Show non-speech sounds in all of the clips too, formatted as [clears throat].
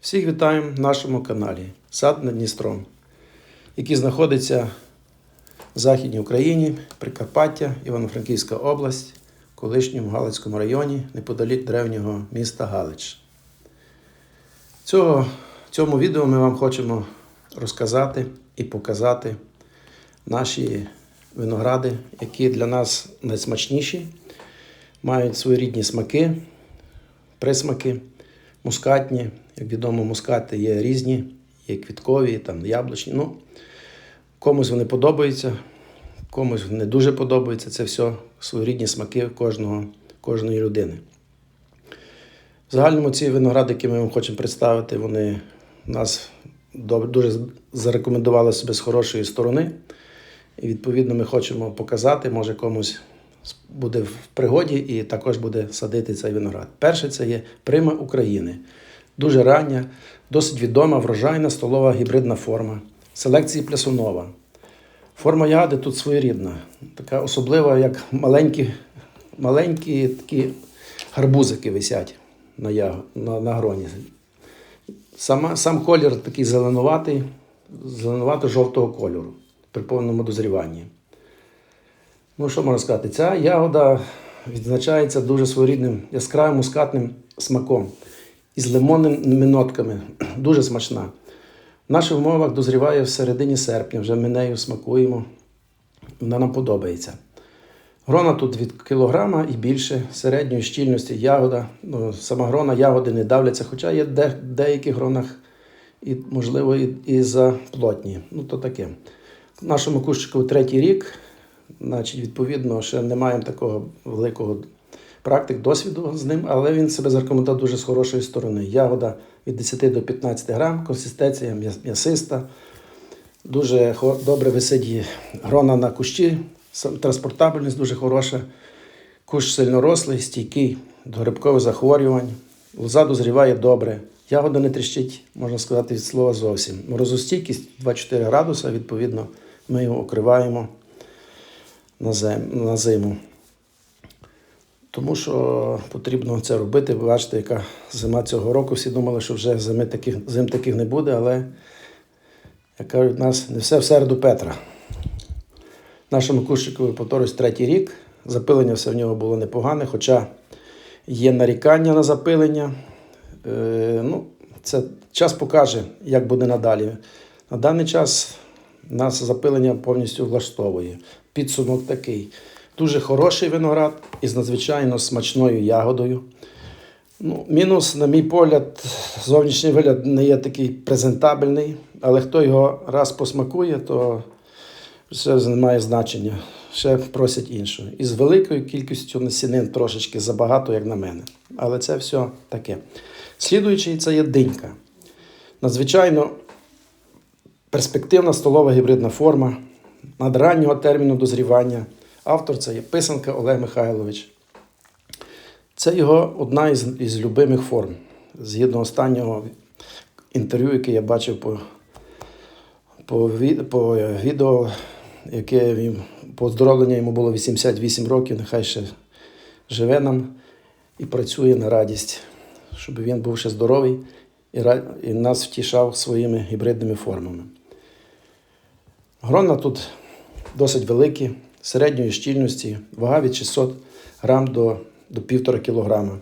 Всіх вітаємо в нашому каналі Сад над Дністром, який знаходиться в Західній Україні, Прикарпаття, Івано-Франківська область, в колишньому Галицькому районі, неподалік древнього міста Галич. Цього, в цьому відео ми вам хочемо розказати і показати наші виногради, які для нас найсмачніші, мають своєрідні смаки, присмаки, мускатні. Як відомо, мускати є різні, є квіткові, там яблучні. Ну, комусь вони подобаються, комусь не дуже подобаються. Це все своєрідні смаки кожного, кожної людини. В загальному ці виногради, які ми вам хочемо представити, вони нас дуже зарекомендували себе з хорошої сторони. І відповідно ми хочемо показати, може комусь буде в пригоді і також буде садити цей виноград. Перше це є прима України. Дуже рання, досить відома врожайна столова гібридна форма. Селекції плясунова. Форма ягоди тут своєрідна, така особлива, як маленькі, маленькі такі гарбузики висять на, яго- на, на гроні. Сама, сам колір такий зеленуватий, зеленувато-жовтого кольору при повному дозріванні. Ну, що можна сказати? Ця ягода відзначається дуже своєрідним яскравим мускатним смаком із лимонними нотками. [clears throat] Дуже смачна. В наших умовах дозріває в середині серпня, вже ми нею смакуємо. Вона нам подобається. Грона тут від кілограма і більше середньої щільності ягода. Ну, сама грона ягоди не давляться, хоча є де, в деяких гронах, і, можливо, і, і заплотні. Ну, то таке. В нашому кущику третій рік, значить, відповідно, ще не маємо такого великого практик, досвіду з ним, але він себе зарекомендував дуже з хорошої сторони. Ягода від 10 до 15 грам, консистенція м'ясиста, дуже добре висить грона на кущі, транспортабельність дуже хороша. Кущ сильнорослий, стійкий до грибкових захворювань. Лоза дозріває добре. Ягода не тріщить, можна сказати, від слова зовсім. Морозостійкість 24 градуса, відповідно, ми його окриваємо на, зим, на зиму. Тому що потрібно це робити. Ви бачите, яка зима цього року. Всі думали, що вже зими таких, зим таких не буде, але, як кажуть, в нас не все в середу Петра. Нашому кущику повторюсь третій рік. Запилення все в нього було непогане, хоча є нарікання на запилення. Е, ну, це час покаже, як буде надалі. На даний час нас запилення повністю влаштовує. Підсумок такий. Дуже хороший виноград із надзвичайно смачною ягодою. Ну, мінус, на мій погляд, зовнішній вигляд не є такий презентабельний, але хто його раз посмакує, то все не має значення. Ще просять іншого. І з великою кількістю насінин трошечки забагато, як на мене. Але це все таке. Слідуючий це є динька. Надзвичайно перспективна столова гібридна форма надраннього терміну дозрівання. Автор це є писанка Олег Михайлович. Це його одна із, із любимих форм. Згідно останнього інтерв'ю, яке я бачив по, по, по е, відео, яке він по оздоровленню йому було 88 років, нехай ще живе нам і працює на радість, щоб він був ще здоровий і, і нас втішав своїми гібридними формами. Грона тут досить великі, середньої щільності, вага від 600 грам до, до 1,5 кілограма.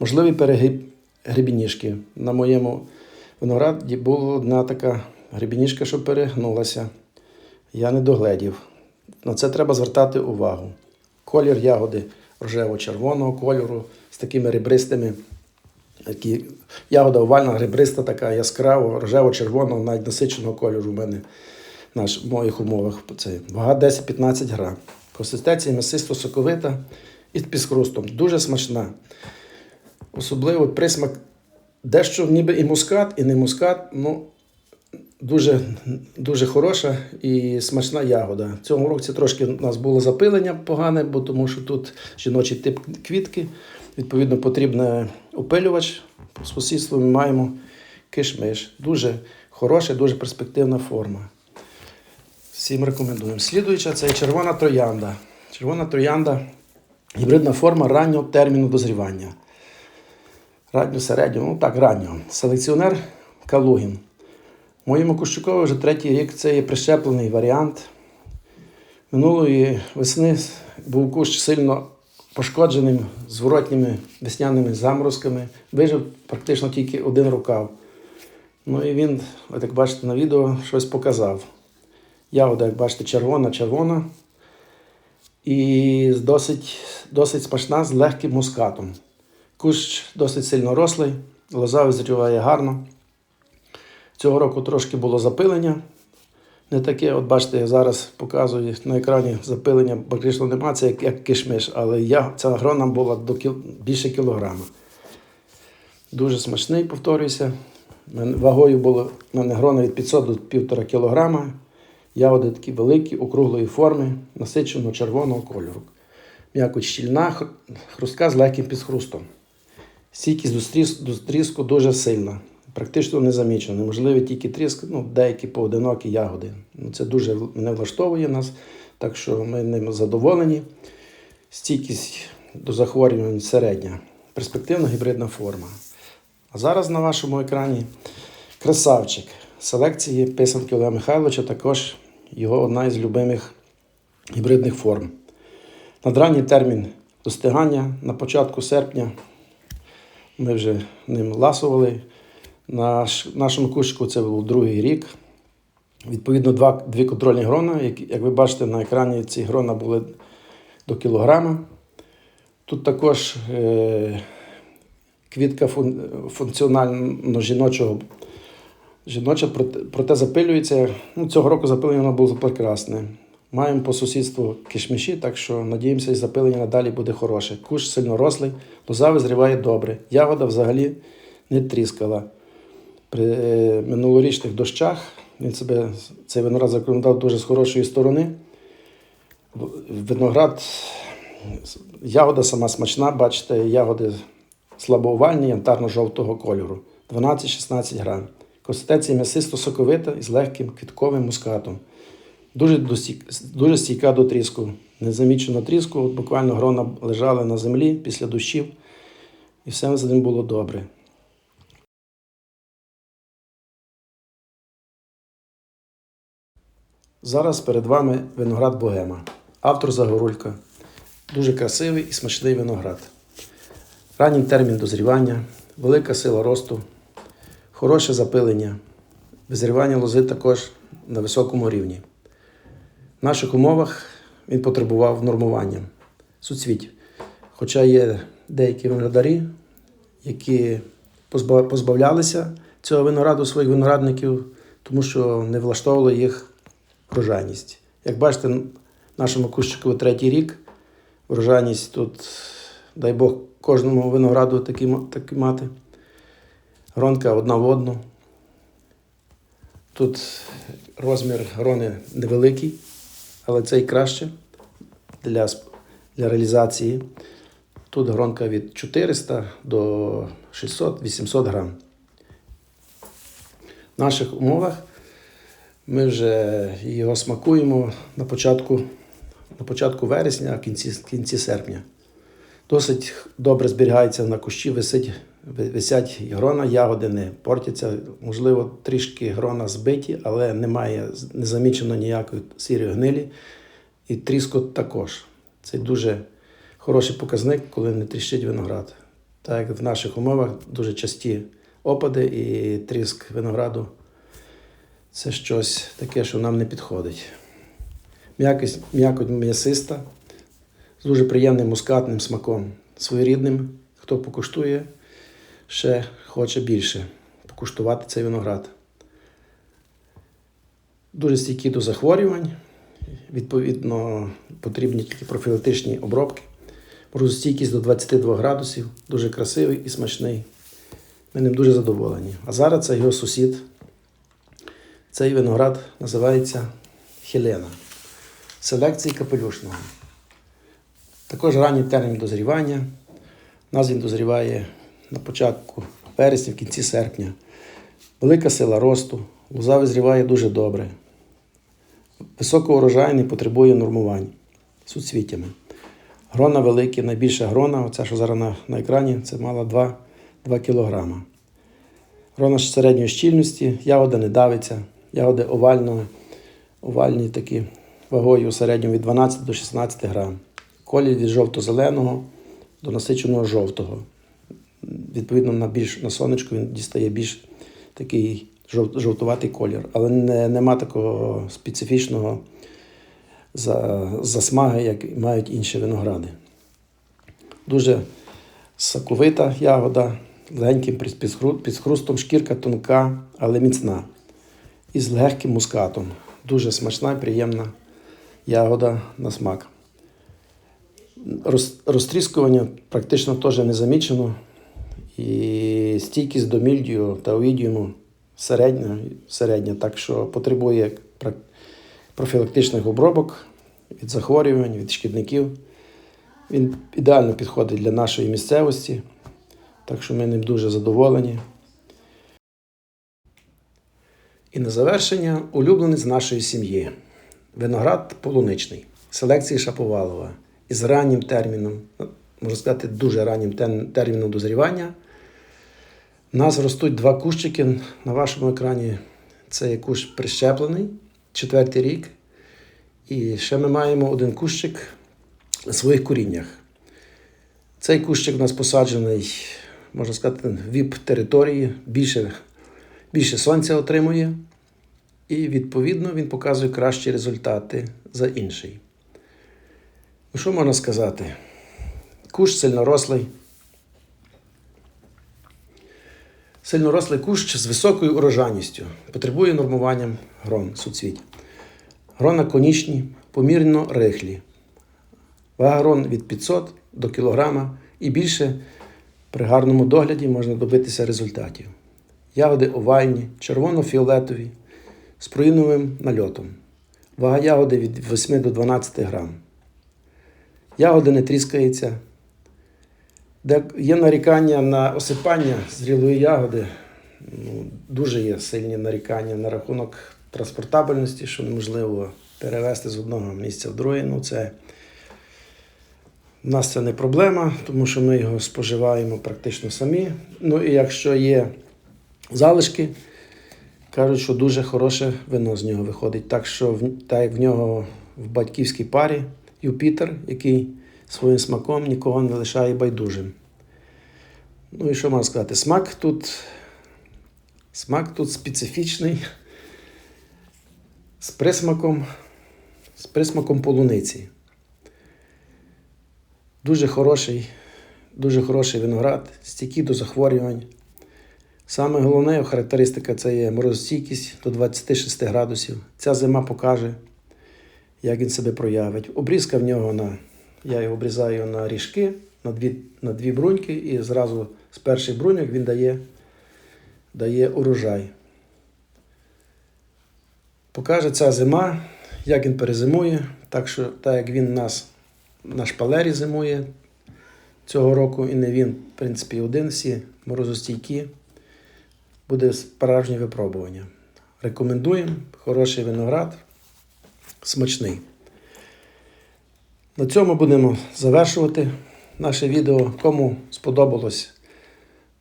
Можливий перегиб грибініжки. На моєму винограді була одна така грибініжка, що перегнулася. Я не догледів. На це треба звертати увагу. Колір ягоди рожево-червоного кольору з такими ребристими. Такі, ягода овальна, грибриста, така яскрава, рожево-червоного, навіть насиченого кольору в мене наш, в моїх умовах. Це вага 10-15 грам. Консистенція м'ясисто соковита і з хрустом. Дуже смачна. Особливо присмак дещо ніби і мускат, і не мускат. Ну, дуже, дуже хороша і смачна ягода. В цьому році трошки у нас було запилення погане, бо тому що тут жіночий тип квітки. Відповідно, потрібен опилювач. По сусідству ми маємо кишмиш. Дуже хороша, дуже перспективна форма. Всім рекомендуємо. Слідуюча це червона троянда. Червона троянда гібридна форма раннього терміну дозрівання. ранню середню, ну так, раннього. Селекціонер Калугін. Моєму Кущукові вже третій рік це є прищеплений варіант. Минулої весни був кущ сильно пошкодженим зворотніми весняними заморозками. Вижив практично тільки один рукав. Ну і він, як бачите на відео, щось показав. Ягода, як бачите, червона, червона. І досить, досить смачна з легким мускатом. Кущ досить сильно рослий, лоза визріває гарно. Цього року трошки було запилення. Не таке, от бачите, я зараз показую на екрані запилення, практично немає, це як, як кишмиш, але я, ця грона була до кіл, більше кілограма. Дуже смачний, повторююся. Вагою було мене грона від 500 до 1,5 кілограма. Ягоди такі великі, округлої форми, насичено червоного кольору. М'якоть щільна, хрустка з легким підхрустом. Стійкість до, стріс, до тріску дуже сильна, практично не замічена. Неможливий тільки тріск, ну, деякі поодинокі ягоди. Ну, це дуже мене влаштовує нас, так що ми ним задоволені. Стійкість до захворювань середня, перспективна гібридна форма. А зараз на вашому екрані красавчик селекції писанки Олега Михайловича, також його одна із любимих гібридних форм. Надранній термін достигання на початку серпня ми вже ним ласували. Наш, нашому кущику це був другий рік. Відповідно, два, дві контрольні грона. Як, як ви бачите на екрані, ці грона були до кілограма. Тут також е, квітка фун, функціонально жіночого. Жіноча, проте, запилюється. Ну, цього року запилення було прекрасне. Маємо по сусідству кишміші, так що надіємося, і запилення надалі буде хороше. Куш сильно рослий, лоза визріває добре. Ягода взагалі не тріскала. При е, минулорічних дощах він себе цей виноград законодав дуже з хорошої сторони. Виноград, ягода сама смачна, бачите, ягоди слабоувальні, янтарно-жовтого кольору. 12-16 грам. Консистенція м'ясисто соковита і з легким квітковим мускатом. Дуже, досік- дуже стійка до тріску. Не замічено тріску, от буквально грона лежали на землі після дощів, і все з ним було добре. Зараз перед вами виноград Богема. Автор Загорулька. Дуже красивий і смачний виноград. Ранній термін дозрівання, велика сила росту, хороше запилення, визрівання лози також на високому рівні. В наших умовах він потребував нормування суцвіть. Хоча є деякі виноградарі, які позбавлялися цього винограду своїх виноградників, тому що не влаштовувала їх врожайність. Як бачите, нашому кущику третій рік врожайність тут, дай Бог, кожному винограду такі, такі мати. Гронка одна в одну. Тут розмір грони невеликий, але цей краще для, для реалізації. Тут гронка від 400 до 600-800 грам. В наших умовах ми вже його смакуємо на початку, на початку вересня, а кінці, кінці серпня. Досить добре зберігається на кущі, висить, ви- висять грона, ягоди не портяться. Можливо, трішки грона збиті, але немає не замічено ніякої сірої гнилі. І тріскот також. Це дуже хороший показник, коли не тріщить виноград. Так як в наших умовах дуже часті опади і тріск винограду це щось таке, що нам не підходить. М'якость, м'якоть м'ясиста, з дуже приємним мускатним смаком, своєрідним. Хто покуштує, ще хоче більше покуштувати цей виноград. Дуже стійкі до захворювань. Відповідно, потрібні тільки профілактичні обробки. Морозостійкість до 22 градусів, дуже красивий і смачний. Ми ним дуже задоволені. А зараз це його сусід. Цей виноград називається Хелена. Селекції капелюшного. Також ранній термін дозрівання. У нас він дозріває на початку вересня, в кінці серпня. Велика сила росту, лоза визріває дуже добре. Високоурожайний потребує нормувань суцвіттями. Грона великі, найбільша грона, оця, що зараз на, на екрані, це мала 2, 2 кг. Грона середньої щільності, ягода не давиться, ягоди овальної, овальні такі вагою в середньому від 12 до 16 грам. Колір від жовто-зеленого до насиченого жовтого. Відповідно, на більш на сонечку він дістає більш такий жовтуватий колір, але не, нема такого специфічного за, засмаги, як мають інші виногради. Дуже соковита ягода, легеньким під- під хру- під хрустом, шкірка тонка, але міцна. І з легким мускатом. Дуже смачна приємна ягода на смак. Розтріскування практично теж не замічено. І стійкість до мільдію та овідіуму середня, середня, так що потребує профілактичних обробок від захворювань, від шкідників. Він ідеально підходить для нашої місцевості, так що ми ним дуже задоволені. І на завершення улюбленець нашої сім'ї. Виноград полуничний, селекції Шаповалова із раннім терміном, ну, можна сказати, дуже раннім терміном дозрівання. У нас ростуть два кущики на вашому екрані. Це є кущ прищеплений, четвертий рік. І ще ми маємо один кущик на своїх коріннях. Цей кущик у нас посаджений, можна сказати, віп-території, більше, більше сонця отримує. І відповідно він показує кращі результати за інший. Ну, що можна сказати? Кущ сильнорослий. Сильнорослий кущ з високою урожайністю, потребує нормуванням грон суцвіть. Грона конічні, помірно рихлі. Вага грон від 500 до кілограма і більше при гарному догляді можна добитися результатів. Ягоди овальні, червоно-фіолетові, з проїновим нальотом. Вага ягоди від 8 до 12 грам. Ягоди не тріскаються. Де є нарікання на осипання зрілої ягоди, ну, дуже є сильні нарікання на рахунок транспортабельності, що неможливо перевезти з одного місця в друге. Ну, це у нас це не проблема, тому що ми його споживаємо практично самі. Ну і якщо є залишки, кажуть, що дуже хороше вино з нього виходить. Так що, так в нього в батьківській парі Юпітер, який своїм смаком нікого не лишає байдужим. Ну і що можна сказати? Смак тут, смак тут специфічний, з присмаком, з присмаком полуниці. Дуже хороший, дуже хороший виноград, стійкий до захворювань. Саме головне його характеристика це є морозостійкість до 26 градусів. Ця зима покаже, як він себе проявить. Обрізка в нього на. Я його обрізаю на ріжки, на дві, на дві бруньки, і зразу з перших бруньок він дає, дає урожай. Покаже ця зима, як він перезимує. Так що, так як він нас на шпалері зимує цього року, і не він, в принципі, один, всі морозостійкі, буде справжнє випробування. Рекомендуємо хороший виноград, смачний. На цьому будемо завершувати наше відео. Кому сподобалось,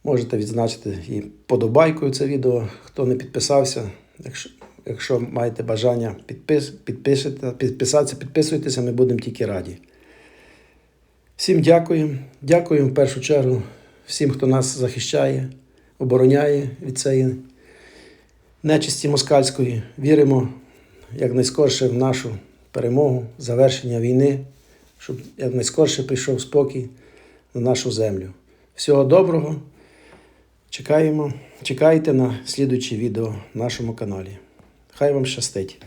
можете відзначити і подобайкою це відео. Хто не підписався, якщо, якщо маєте бажання підпис, підписатися, підписуйтеся, ми будемо тільки раді. Всім дякуємо. Дякуємо в першу чергу всім, хто нас захищає, обороняє від цієї нечисті москальської. Віримо якнайскорше в нашу перемогу, завершення війни, щоб якнайскорше прийшов спокій на нашу землю. Всього доброго. Чекаємо, чекайте на слідуючі відео в нашому каналі. Хай вам щастить!